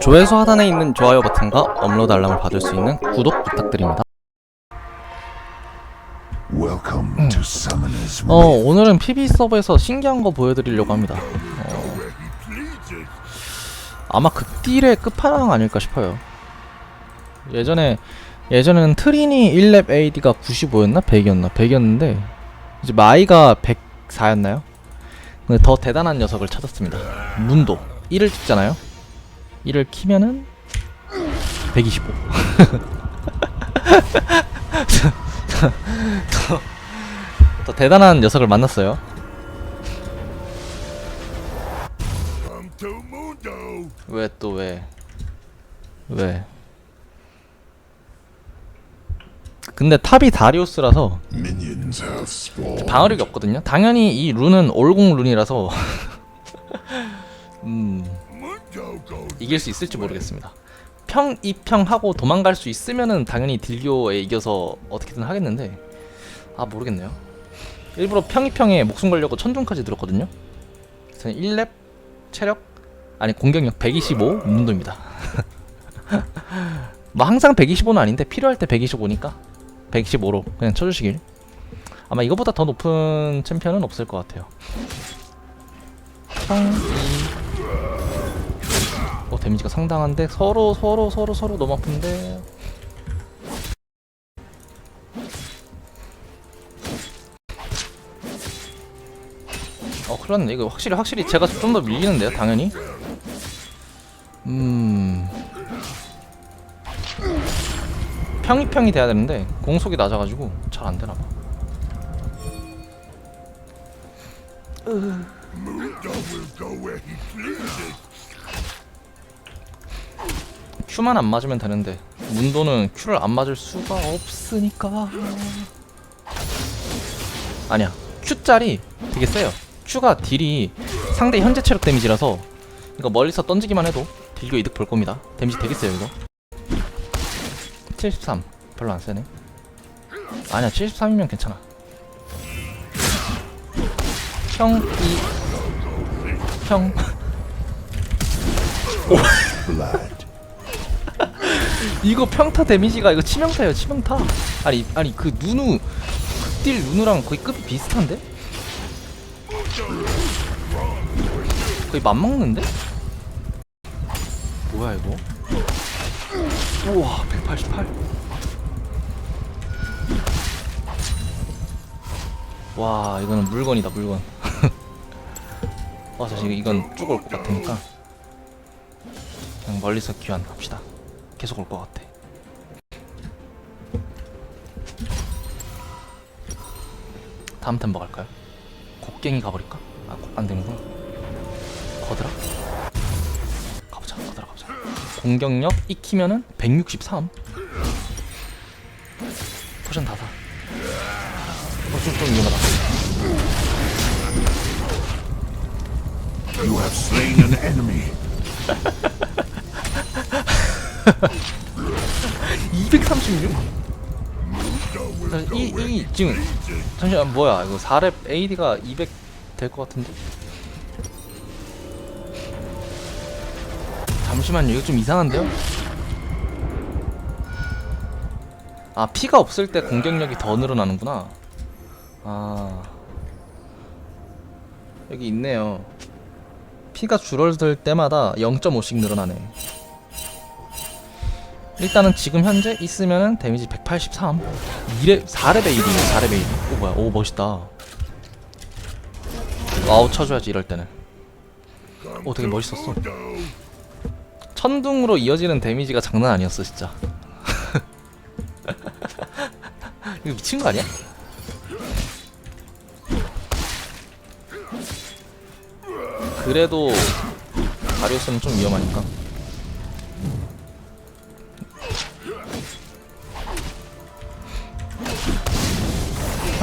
조회수 하단에 있는 좋아요 버튼과 업로드 알람을 받을 수 있는 구독 부탁드립니다. Welcome to Summoner's 어 오늘은 PB 서버에서 신기한 거 보여드리려고 합니다. 어, 아마 극딜의 끝판왕 아닐까 싶어요. 예전에 예전에는 트리니 1렙 AD가 95였나 100이었나 100이었는데 이제 마이가 104였나요? 근데 더 대단한 녀석을 찾았습니다. 문도 1을 찍잖아요. 1을 키면은 125. 더, 더 대단한 녀석을 만났어요. 왜 또 왜? 왜? 근데 탑이 다리우스라서. 방어력이 없거든요. 당연히 이 룬은 올공 룬이라서 음 이길 수 있을지 모르겠습니다. 평 2평 하고 도망갈 수 있으면은 당연히 딜교에 이겨서 어떻게든 하겠는데 아 모르겠네요. 일부러 평 2평에 목숨 걸려고 천중까지 들었거든요. 그래서 1렙 체력 아니 공격력 125 문도입니다. 뭐 항상 125는 아닌데 필요할 때 125니까 125로 그냥 쳐주시길. 아마 이거보다 더 높은 챔피언은 없을 것 같아요. 평 2 데미지가 상당한데 서로 서로 서로 서로 너무 아픈데. 어 그렇네 이거 확실히 확실히 제가 좀 더 밀리는데요 당연히. 음. 평이 평이 돼야 되는데 공속이 낮아가지고 잘 안 되나 봐. 큐만 안 맞으면 되는데 문도는 큐를 안 맞을 수가 없으니까. 아니야 큐짤이 되게 세요. 큐가 딜이 상대 현재 체력 데미지라서 이거 멀리서 던지기만 해도 딜교 이득 볼 겁니다. 데미지 되게 세요 이거. 73 별로 안 세네. 아니야 73이면 괜찮아. Blood. 이거 평타 데미지가 이거 치명타예요 치명타. 아니 아니 그 누누 극딜 누누랑 거의 급이 비슷한데? 거의 맞먹는데? 뭐야 이거? 우와 188 와 이거는 물건이다 물건. 와 사실 이건 쭉올것 같으니까 그냥 멀리서 귀환합시다 계속 올 것 같아. 다음 템버 갈까요? 곡괭이 가버릴까? 아, 곡- 안 되는구나. 거드라? 가보자, 거드라 가보자. 공격력 익히면은 163. 포션 다 사. 어, 좀, 좀 위험하다. You have slain an enemy. 236? 이, 이, 지금, 잠시만, 뭐야, 이거 4렙 AD가 200 될 것 같은데? 잠시만요, 이거 좀 이상한데요? 아, 피가 없을 때 공격력이 더 늘어나는구나. 아. 여기 있네요. 피가 줄어들 때마다 0.5씩 늘어나네. 일단은 지금 현재 있으면은 데미지 183 2레 4레벨 1이네 4레벨 1. 오 뭐야. 오 멋있다. 와우 쳐줘야지 이럴 때는. 오 되게 멋있었어. 천둥으로 이어지는 데미지가 장난 아니었어 진짜. 이거 미친 거 아니야? 그래도 다리우스는 좀 위험하니까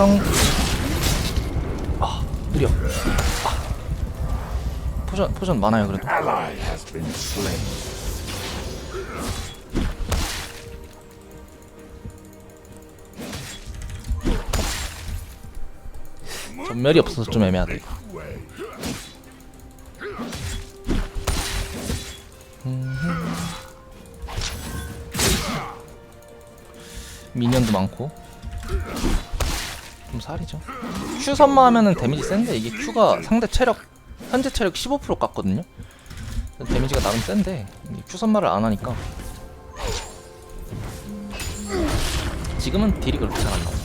형. 아, 느려. 아. 포션, 포션 많아요, 그래도. 전멸이 없어서 좀 애매하다, 이거. 미니언도 많고 살이죠. Q 선마 하면은 데미지 센데 이게 Q가 상대 체력 현재 체력 15% 깎거든요. 데미지가 나름 센데 Q 선마를 안 하니까. 지금은 딜이 그렇게 잘 안 나와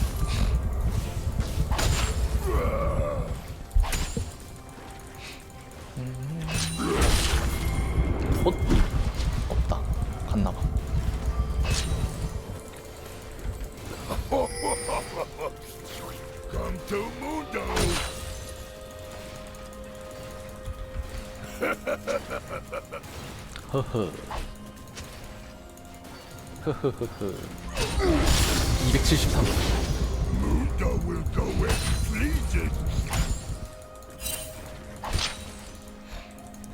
273 Mundo will go where he pleases.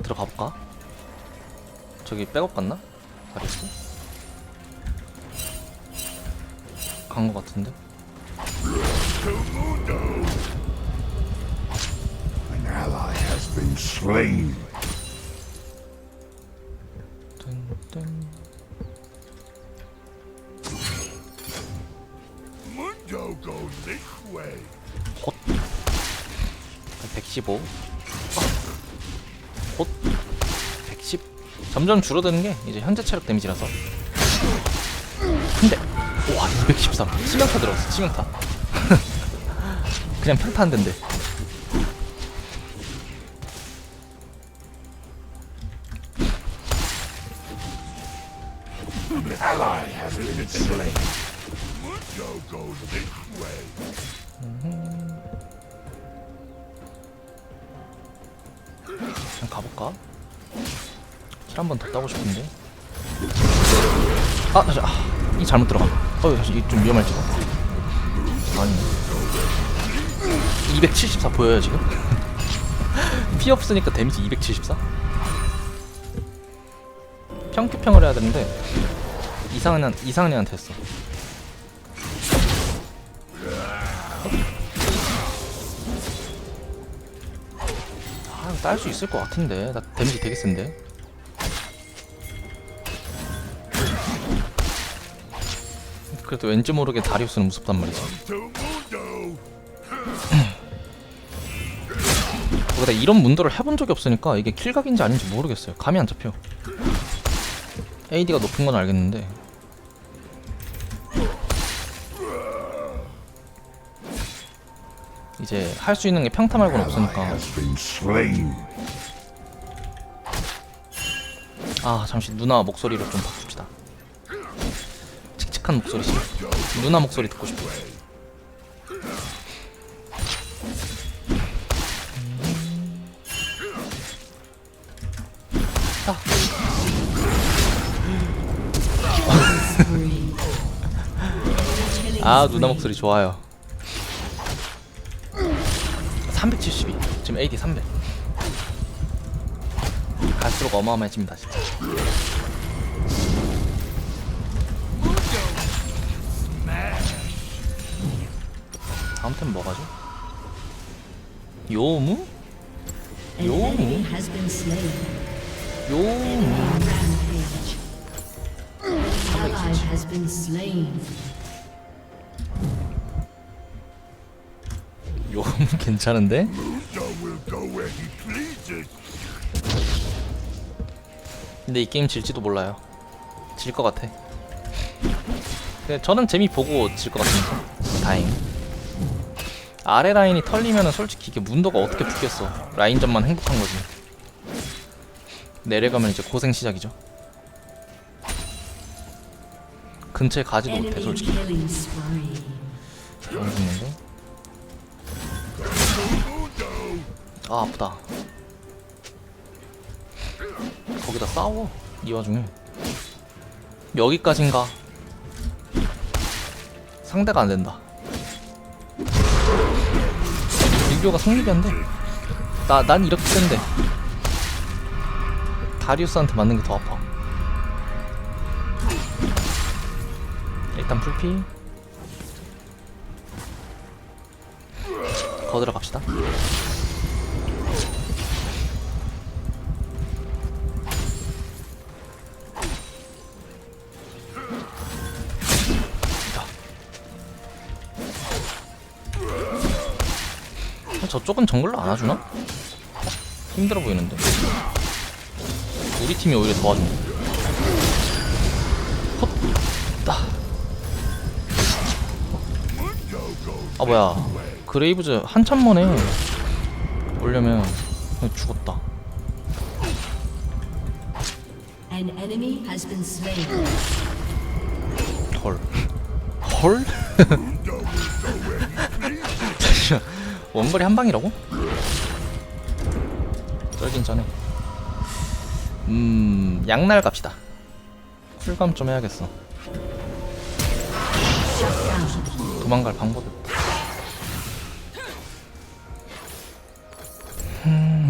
들어가 볼까? 저기 백업 갔나? 가리스? 간거 같은데? To Mundo. 헛. 115 헛. 110 점점 줄어드는 게 이제 현재 체력 데미지라서. 근데 와 213 치명타 들어갔어 치명타. 그냥 평타 한 대인데 slain. 그냥 가볼까? 킬한번 더 따고 싶은데 아, 자, 아, 이 잘못 들어가 어이 이좀 위험할지도 아니네 274 보여요 지금? 피 없으니까 데미지 274? 평큐평을 해야 되는데 이상한 이상한 애한테 했어 딸 수 있을 것 같은데. 나 데미지 되게 센데. 그래도 왠지 모르게 다리우스는 무섭단 말이지. 거기다 이런 문도를 해본 적이 없으니까 이게 킬각인지 아닌지 모르겠어요. 감이 안 잡혀. AD가 높은 건 알겠는데 이제 할 수 있는 게 평타 말고는 없으니까. 아 잠시 누나 목소리로 좀 바꿉시다. 칙칙한 목소리지 누나 목소리 듣고 싶어. 아. 아 누나 목소리 좋아요 372 지금 AD 300 갈수록 어마어마해집니다 진짜 다음 템 뭐가죠? 요무? Slain. 요무 요무 괜찮은데? 근데 이 게임 질지도 몰라요. 질 것 같아. 근데 저는 재미 보고 질 것 같으니까 다행. 아래 라인이 털리면은 솔직히 이게 문도가 어떻게 붙겠어. 라인전만 행복한 거지. 내려가면 이제 고생 시작이죠. 근처에 가지도 못해 솔직히. 죽는데 아 아프다. 거기다 싸워 이 와중에. 여기까진가? 상대가 안 된다. 딜교가 성립이한데 나, 난 이렇게 센데. 다리우스한테 맞는 게 더 아파. 일단 풀피. 거들어 갑시다 저쪽은 정글로 안아주나? 힘들어 보이는데 우리 팀이 오히려 도와준다 헛! 따. 아 뭐야 그레이브즈 한참 만에 그냥 죽었다. 헐 헐? 잠시만 원거리 한 방이라고? 쩔긴 쩌네 음 양날 갑시다 쿨감 좀 해야겠어 도망갈 방법이 없다 음.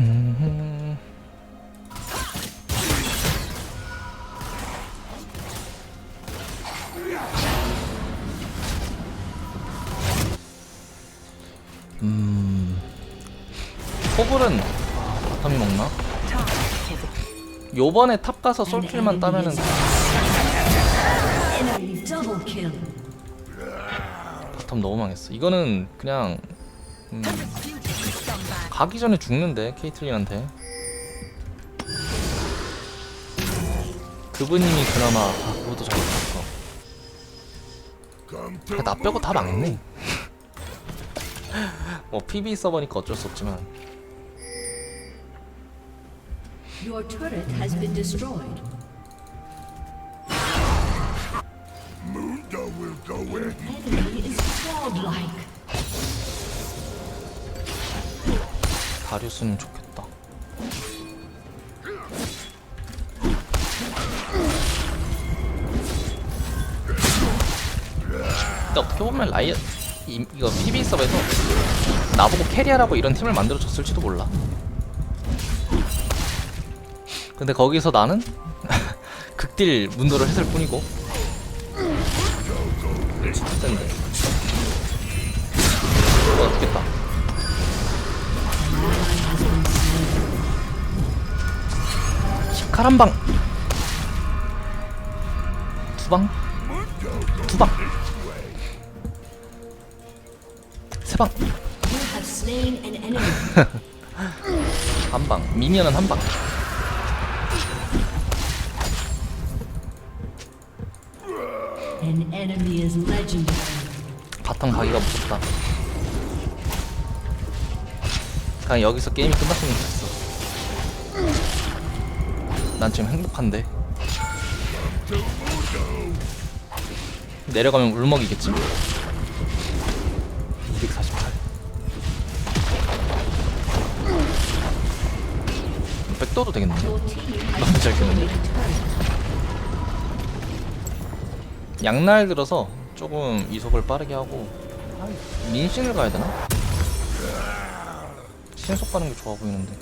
요번에 탑 가서 솔킬만 따면은. 바텀 너무 망했어. 이거는 그냥 음, 가기 전에 죽는데 케이틀린한테. 그분님이 그나마 아, 그것도 잘못했어. 그러니까 나 빼고 다 망했네. 뭐 PB 서버니까 어쩔 수 없지만 Your turret has been destroyed. Mundo will go he Enemy is godlike. 다리우스는 좋겠다. 근데 어떻게 보면 라이엇 이, 이거 PB 서버에서 나보고 캐리하라고 이런 팀을 만들어줬을지도 몰라. 근데 거기서 나는 극딜 문도를 했을 뿐이고. 진짜인데. 이거 어떻겠다. 칼 한 방. 두 방. 두 방. 세 방. You have slain an enemy. 한 방. 미니언은 한 방. 바텀 가기가 무섭다. 그냥 여기서 게임이 끝났으면 좋겠어. 난 지금 행복한데. 내려가면 울먹이겠지? 248. 백도도 되겠네. Your team. 양날 들어서 조금 이속을 빠르게 하고 아, 민신을 가야 되나? 신속 가는 게 좋아 보이는데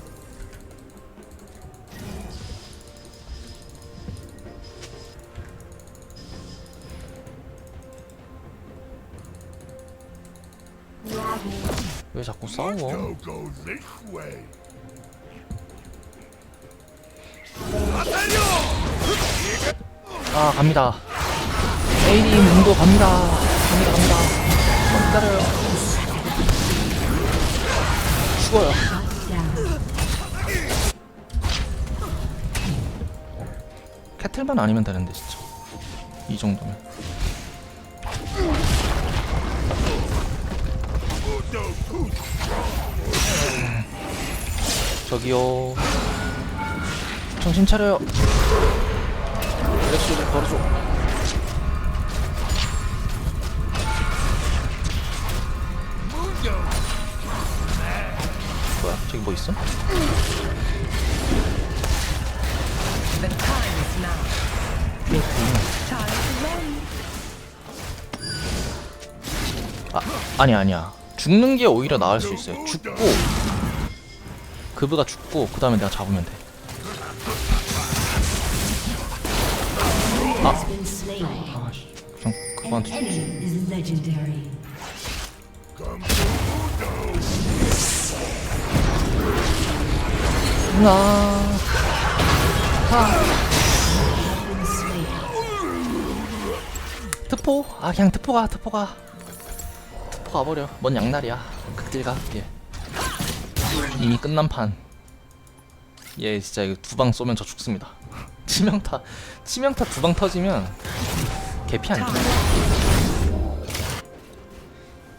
왜 자꾸 싸워? 아 갑니다 에이디 문도 갑니다. 갑니다 갑니다. 기다려요 죽어요. 캐틀만 아니면 되는데 진짜. 이 정도면. 저기요. 정신 차려요. 렉시를 걸어줘 저기 뭐 있어? 아, 아니 아니야. 죽는 게 오히려 나을 수 있어요. 죽고 그브가 죽고 그 다음에 내가 잡으면 돼. Slain. 아씨, 그냥 그거한테 나. 트포? 아 그냥 트포가 트포가 트포 가버려. 뭔 양날이야. 극딜 가. 예. 이미 끝난 판. 얘 진짜 이거 두 방 쏘면 저 죽습니다. 치명타 치명타 두 방 터지면 개피 아니야?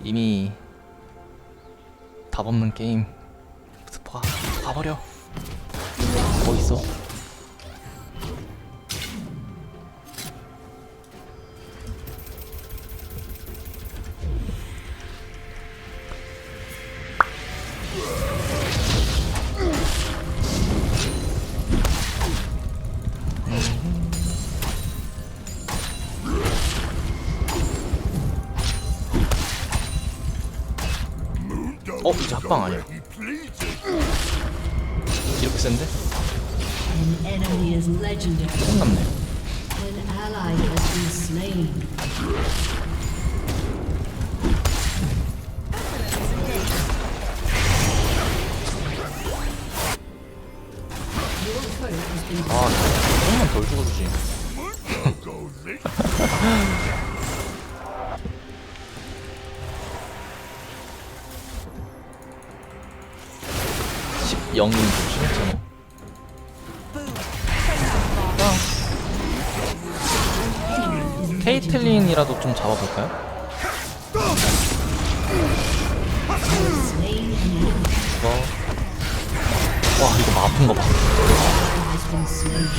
이미 답 없는 게임 스포가 가버려. 뭐 있어? 어 이제 합방 아니야? 이렇게 센데? enemy is legendary. An ally has been slain. 케이틀린이라도 좀 잡아볼까요? 이거 와 이거 뭐 아픈 거 봐. has been slain.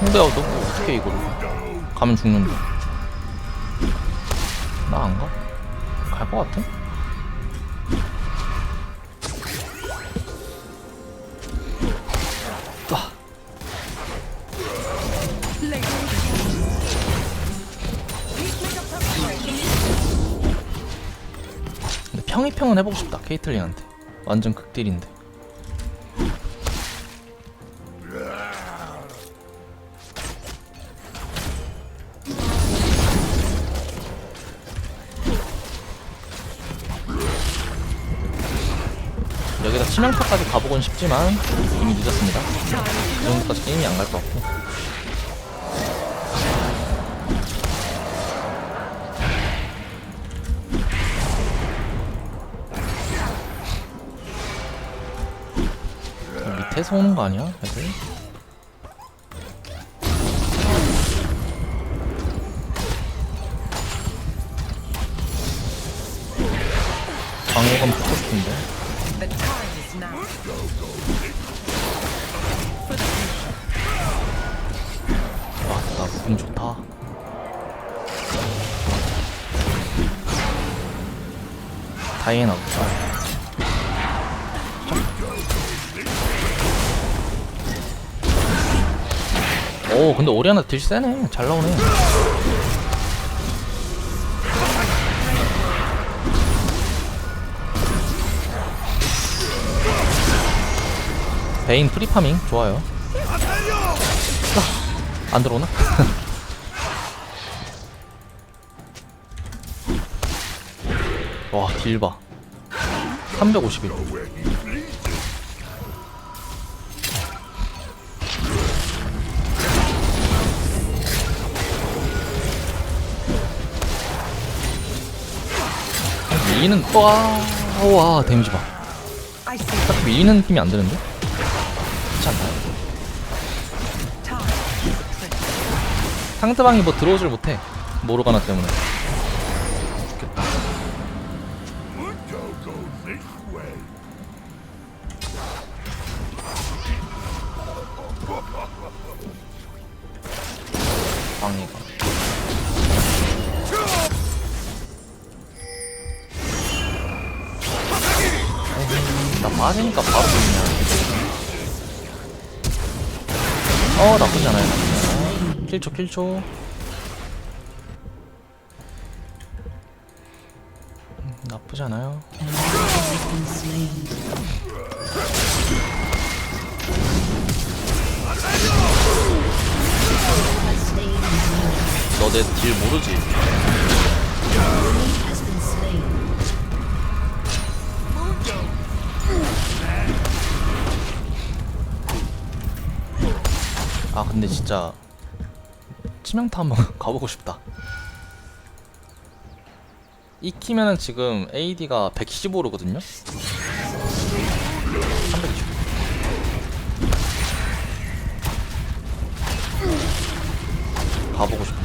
근데 너 어떻게 이거를 가면 죽는데? 나안 가? 갈것 같아? 아. 평이평은 해보고 싶다 케이틀린한테. 완전 극딜인데. 여기다 치명타까지 가보곤 싶지만 이미 늦었습니다. 이 정도까지 게임이 안 갈 것 같고 밑에서 오는 거 아니야 애들? 오 근데 오리아나 딜 세네 잘 나오네 베인 프리파밍 좋아요 아, 안 들어오나? 와, 딜 봐. 351. 밀리는, 와, 와, 데미지 봐. 딱 밀리는 느낌이 안 드는데? 그렇지 않나요? 상대방이 뭐 들어오질 못해. 모르가나 때문에. 맞으니까 바로 죽냐. 어, 나쁘지 않아요, 나쁘지 않아요. 킬초, 킬초. 음, 나쁘지 않아요. 너 내 딜 모르지? 아 근데 진짜 치명타 한번 가보고 싶다. 익히면은 지금 AD가 115로거든요? 320 가보고 싶다.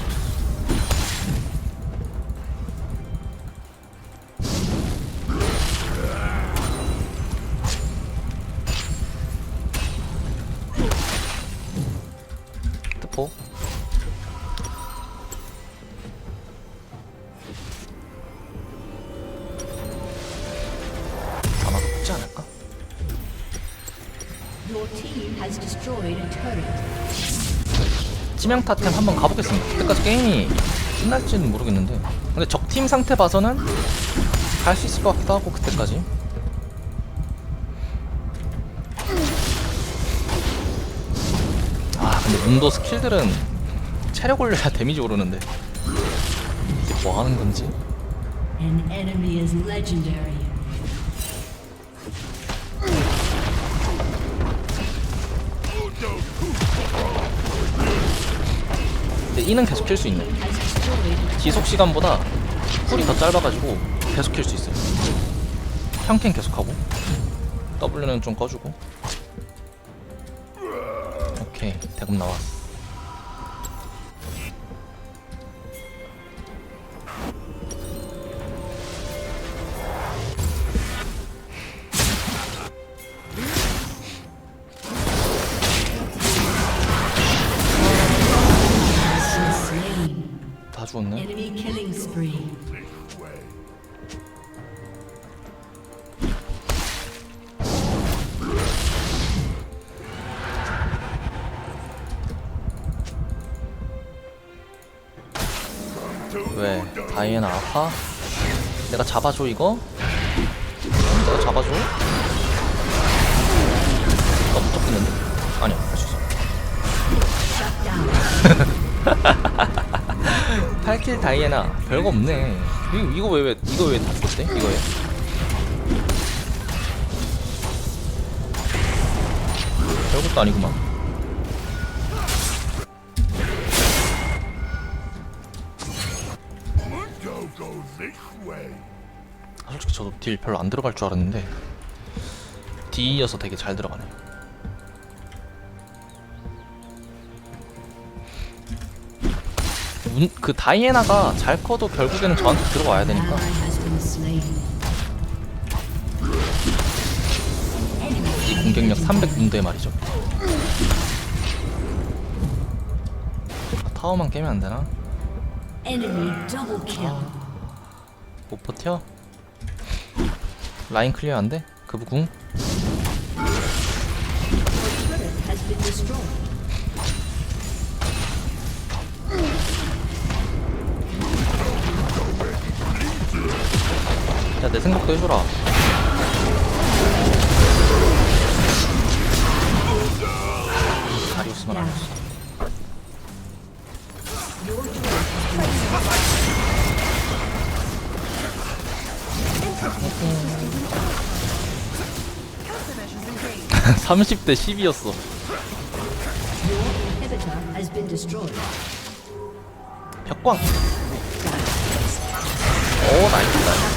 치명타템 한번 가보겠습니다. 그때까지 게임이 끝날지는 모르겠는데. 근데 적팀 상태 봐서는 갈 수 있을 것 같기도 하고 그때까지. 아 근데 문도 스킬들은 체력 올려야 데미지 오르는데 이게 뭐 하는 건지. An enemy is legendary. 이는 계속 킬 수 있네. 지속 시간보다 쿨이 더 짧아가지고 계속 킬 수 있어요. 평캔 계속하고 W는 좀 꺼주고. 오케이 대금 나왔어. Enemy killing spree. Way. 왜 다이애나 아파? 내가 잡아줘 이거? 내가 잡아줘? 나못 잡겠는데? 8킬 다이애나. 별거 없네. 이거, 이거 왜, 왜 이거 왜다 죽었대? 이거에? 별것도 아니구만. 솔직히 저도 딜 별로 안 들어갈 줄 알았는데 D이어서 되게 잘 들어가네 운, 그 다이애나가 잘 커도 결국에는 저한테 들어와야 되니까. 이 공격력 300문대 말이죠 아, 타워만 깨면 안 되나? Enemy double kill. 못 버텨? 라인 클리어 안 돼? 그부 궁? 야 내 생각도 해줘라 다리우스만 안 했어 Your turret has been 30대 10이었어 inhibitor has been destroyed. 벽광 오 나이스 나이스.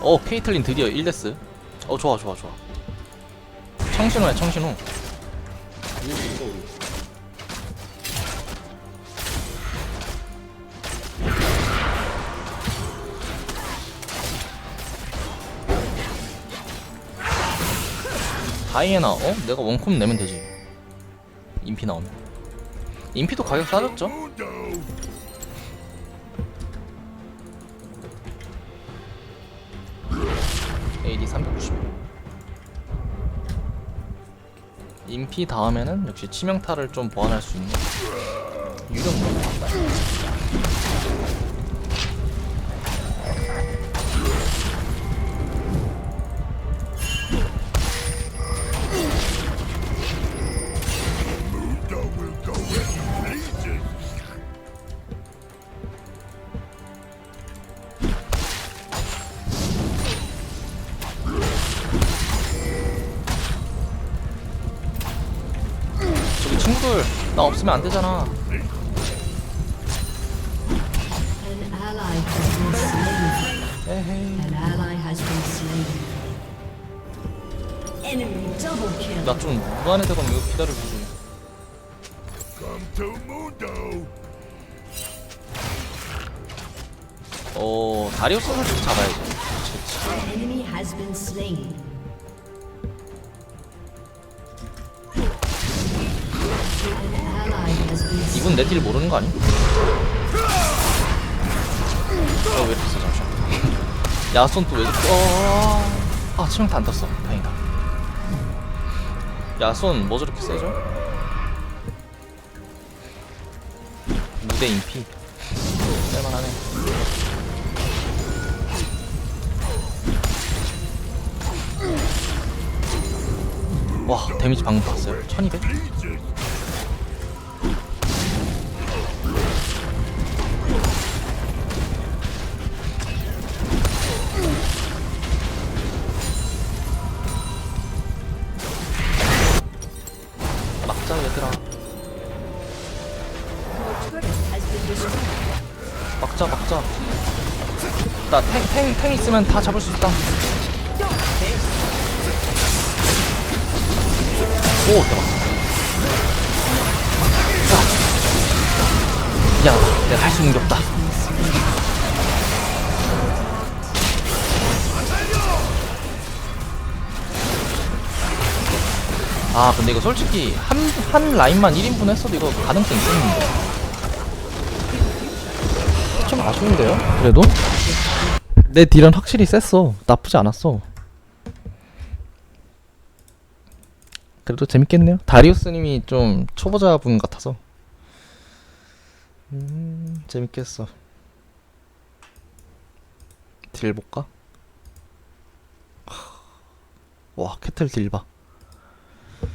어 케이틀린 드디어 1데스 어 좋아 좋아 좋아. 청신호야 청신호. 다이애나 어? 내가 원콤 내면 되지. 인피 나오면 인피도 가격 싸졌죠? AD 390 인피 다음에는 역시 치명타를 좀 보완할 수 있는 유령. Mundo 쓰면 안 되잖아. 나좀 무한에다가 이거 기다려주지. 어 다리우스 사실 잡아야지. 그치, 그치. 이분 내 딜 모르는 거 아니? 어왜 이렇게 세 잠시만 야손 또왜 이렇게 어... 아 치명타 안 떴어 다행이다 야손 뭐 저렇게 세죠? 무대 인피 쓸만하네 와 데미지 방금 봤어요 1200? 나탱탱 탱 있으면 다 잡을 수 있다. 오 대박. 야 미안하다 내가 할 수 있는 게 없다. 아 근데 이거 솔직히 한, 한 라인만 1인분 했어도 이거 가능성 있었는데. 좀 아쉬운데요? 그래도? 내 딜은 확실히 셌어. 나쁘지 않았어. 그래도 재밌겠네요. 다리우스님이 좀 초보자분 같아서. 음 재밌겠어. 딜 볼까? 와 캐틀 딜 봐.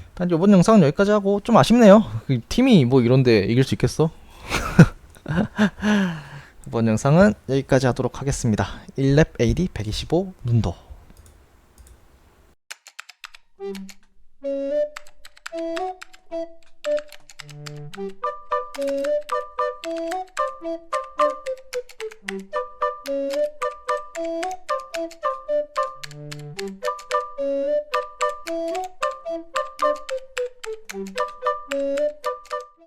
일단 이번 영상은 여기까지 하고 좀 아쉽네요. 그 팀이 뭐 이런데 이길 수 있겠어? 이번 영상은 여기까지 하도록 하겠습니다. 1렙 AD 125 눈도